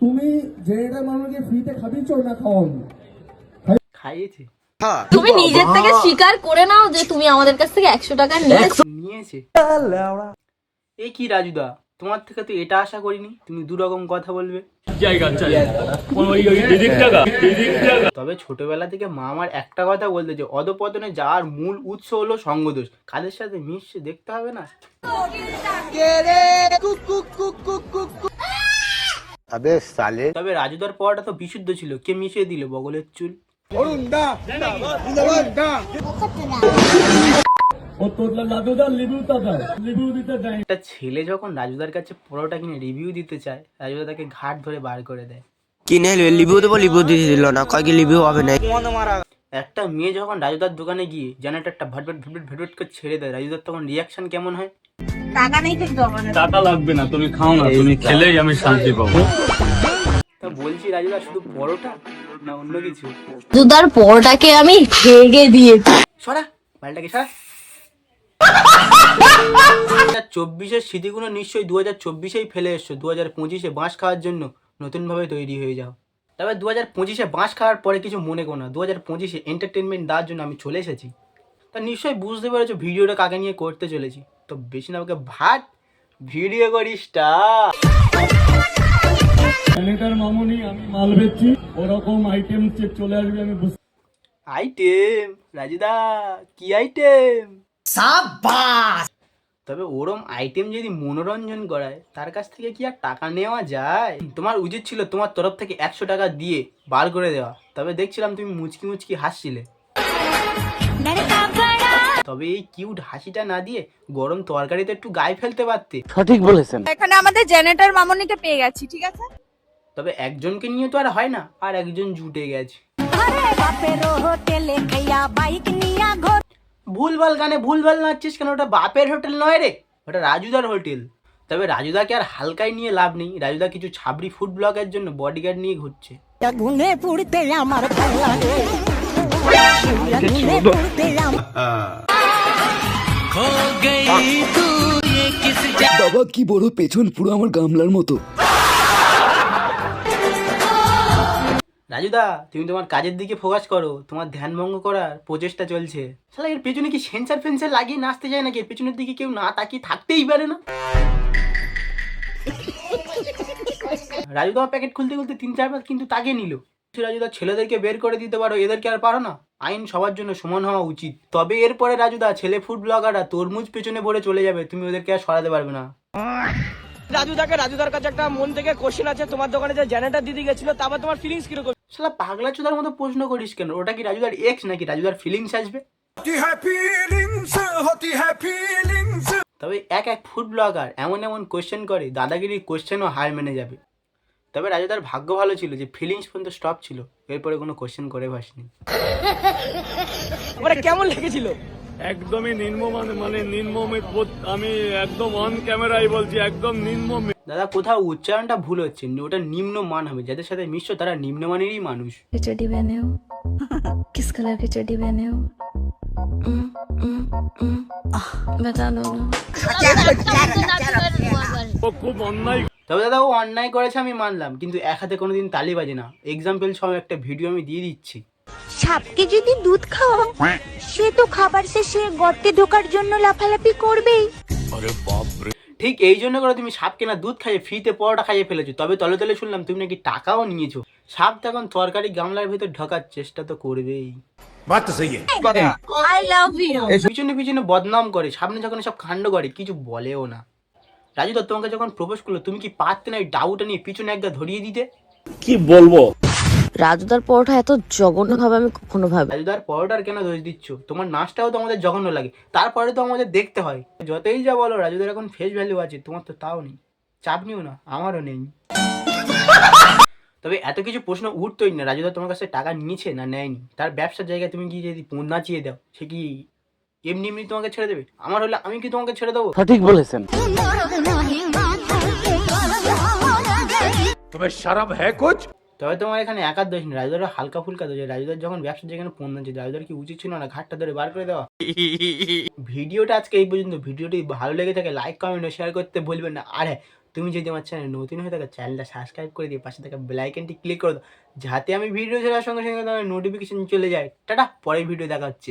তুমি জেনারেটর মানুষকে ফ্রিতে খাবিয়েছো না খাওয়ানি খাইয়েছে। তুমি নিজের থেকে স্বীকার করে নাও যে তুমি আমাদের কাছ থেকে একশো টাকা নিয়েছো। নিয়েছে। এ কি রাজুদা তোমার থেকে তো এটা আশা করিনি তুমি দু রকম কথা বলবে। তবে ছোটবেলা থেকে মা আমার একটা কথা বলতে যে অধপতনে যাওয়ার মূল উৎস হলো সঙ্গদোষ কাদের সাথে মিশছে দেখতে হবে না। তবে সালে। তবে রাজুদার পাওয়াটা তো বিশুদ্ধ ছিল কে মিশিয়ে দিল বগলের চুল? একটা ছেলে যখন রাজুদার কাছে পরোটা কিনে রিভিউ দিতে চায় রাজুদা তাকে ঘাট ধরে বার করে দেয়। কিনে রিভিউ দেবো রিভিউ দিতে দিল না কয়েক রিভিউ হবে না? একটা মেয়ে যখন রাজুদার দোকানে গিয়ে জেনারেটরটা ভটভট ভটভট ভটভট করে ছেড়ে দেয় রাজুদার তখন রিয়াকশন কেমন হয়? টাকা লাগবে না তুমি খাও না তুমি খেলেই আমি শান্তি পাবো। তা বলছি রাজুদা শুধু পরোটা না অন্য কিছু? দুদার পরটাকে আমি ভেঙে দিয়েছি। সরা মালটাকে সরা। চব্বিশের স্মৃতিগুলো নিশ্চয়ই দু হাজার চব্বিশেই ফেলে এসছো দু হাজার পঁচিশে বাঁশ খাওয়ার জন্য নতুনভাবে তৈরি হয়ে যাও। তবে দু হাজার পঁচিশে বাঁশ খাওয়ার পরে কিছু মনে করো না দু হাজার পঁচিশে এন্টারটেনমেন্ট দেওয়ার জন্য আমি চলে এসেছি। তা নিশ্চয়ই বুঝতে পেরেছ ভিডিওটা কাকে নিয়ে করতে চলেছি। তো বেশি না ওকে ভাট ভিডিও করিস মামুনি আমি মাল বেচছি ওরকম আইটেম চেক চলে আসবে আমি বুঝতে আইটেম রাজুদা কি আইটেম তবে ওরম আইটেম যদি মনোরঞ্জন করায় তার কাছ থেকে কি আর টাকা নেওয়া যায়? তোমার উচিত ছিল তোমার তরফ থেকে একশো টাকা দিয়ে বার করে দেওয়া। তবে দেখছিলাম তুমি মুচকি মুচকি হাসছিলে। তবে এই কিউট হাসিটা না দিয়ে গরম তরকারিতে একটু গায়ে ফেলতে পারতে। সঠিক বলেছেন। এখানে আমাদের জেনারেটর মামনিকে পেয়ে গেছি ঠিক আছে? তবে একজনকে নিয়ে তো আর হয় না আর একজন জুটে গেছে। ভুলভাল গানে ভুলভাল নাচছিস কেন? ওটা বাপের হোটেল নয় রে। ওটা রাজুদার হোটেল। তবে রাজুদাকে আর হালকায় নিয়ে লাভ নেই। রাজুদা কিছু ছাবড়ি ফুড ব্লগের জন্য বডিগার্ড নিয়ে ঘুরছে। বাবা কি বড় পেছন পুরো আমার গামলার মতো। রাজুদা, তুমি তোমার কাজের দিকে ফোকাস করো। তোমার ধ্যান ভঙ্গ করার প্রচেষ্টা চলছে। শালা, এর পেছনে কি সেন্সার ফেন্সার লাগিয়ে নাচতে যায় নাকি? এর পেছনের দিকে কেউ না তাকিয়ে থাকতেই পারে না। রাজুদা প্যাকেট খুলতে খুলতে তিন চারবার কিন্তু তাকে নিল। রাজুদা ছেলেদেরকে বের করে দিতে পারো, এদেরকে আর পারো না। আইন সবার জন্য সমান হওয়া উচিত। তবে এরপরে রাজুদা, ছেলে ফুড ব্লগাররা তরমুজ পেছনে পড়ে চলে যাবে। তুমি ওদেরকে আর সরাতে পারবে না। রাজুদাকে, রাজুদার কাছে একটা মন থেকে কোশ্চেন আছে। তোমার দোকানে যে জেনারেটর দিদি গেছিল, তারপর তোমার ফিলিংস কীরকম? শালা পাগলা চোদার মতো প্রশ্ন করিস কেন? ওটা কি রাজুদার এক্স নাকি? রাজুদার ফিলিংস আসবে? তবে এক এক ফুড ব্লগার এমন এমন কোয়েশ্চেন করে দাদাগিরির কোয়েশ্চেনও হার মেনে যাবে। তবে রাজুদার ভাগ্য ভালো ছিল যে ফিলিংস পর্যন্ত স্টপ ছিল। এরপরে কোনো কোয়েশ্চেন করে ভাসনি। মানে কেমন লেগেছিল? একদমই নিম্ন মানে মানে আমি একদম অন ক্যামেরাই বলছি একদম নিম্ন দাদা কোথাও উচ্চারণটা ভুল হচ্ছে ওটা নিম্ন মান হবে। যাদের সাথে মিশ্র তারা নিম্নমানেরই মানুষ। খিচুড়ি বেনে হো কিস কালার খিচুড়ি বেনে হো তবে দাদা ও অন্যায় করেছে আমি মানলাম কিন্তু এক হাতে কোনোদিন তালি বাজে না। এক্সাম্পল সব একটা ভিডিও আমি দিয়ে দিচ্ছি। সাপকে যদি দুধ খাওয়াও সে তো খাবার শেষে গর্তে ঢোকার জন্য লাফালাফি করবেই। ঠিক এই জন্য করে তুমি সাপ কেনা দুধ খাইয়ে ফ্রিতে পরোটা খাইয়ে ফেলেছো। তবে তলে তলে শুনলাম তুমি নাকি টাকাও নিয়েছো। সাপ তখন তরকারি গামলার ভেতর ঢোকার চেষ্টা তো করবেই। ইউ পিছনে পিছনে বদনাম করে। সামনে যখন সব কাণ্ড করে কিছু বলেও না। রাজু দত্ত তোমাকে যখন প্রপোজ করল তুমি কি পারতে না এই ডাউটা নিয়ে পিছনে একটা ধরিয়ে দিতে? কি বলব? রাজুদার পরোটা এত জঘন্য ভাবে আমি কখনো ভাবি রাজুদার পরোটার কেন দোষ দিচ্ছ তোমার নাচটাও তো আমাদের জঘন্য লাগে তারপরে তো আমাদের দেখতে হয় যতই যা বলো রাজুদার এখন ফেস ভ্যালু আছে তোমার তো তাও নেই চাপ নিও না আমারও নেই তবে এত কিছু প্রশ্ন উঠতোই না রাজুদা তোমার কাছে টাকা নিয়েছে না নেয়নি তার ব্যবসার জায়গায় তুমি গিয়ে যদি পণ নাচিয়ে দাও সে কি এমনি এমনি তোমাকে ছেড়ে দেবে আমার হলে আমি কি তোমাকে ছেড়ে দেবো সঠিক বলেছেন तुम्हें शर्म है कुछ তবে তোমার এখানে একার দোষ রাজুদার হালকা ফুলকা দোষ রাজুদার যখন ব্যবসা যেখানে পণ্য ছিল রাজুদার কি উচিত ছিল না? ঘাটটা ধরে বার করে দেওয়া? ভিডিওটা আজকে এই পর্যন্ত। ভিডিওটি ভালো লেগে থাকে লাইক কমেন্ট ও শেয়ার করতে ভুলবেন না। আর হ্যাঁ তুমি যদি আমার চ্যানেল নতুন হয়ে থাকো চ্যানেলটা সাবস্ক্রাইব করে দিয়ে পাশে থাকা বেলাইকনটি ক্লিক করে দাও, যাতে আমি ভিডিও ছাড়ার সঙ্গে সঙ্গে তোমার নোটিফিকেশন চলে যায়। টাটা, পরের ভিডিও দেখা হচ্ছে।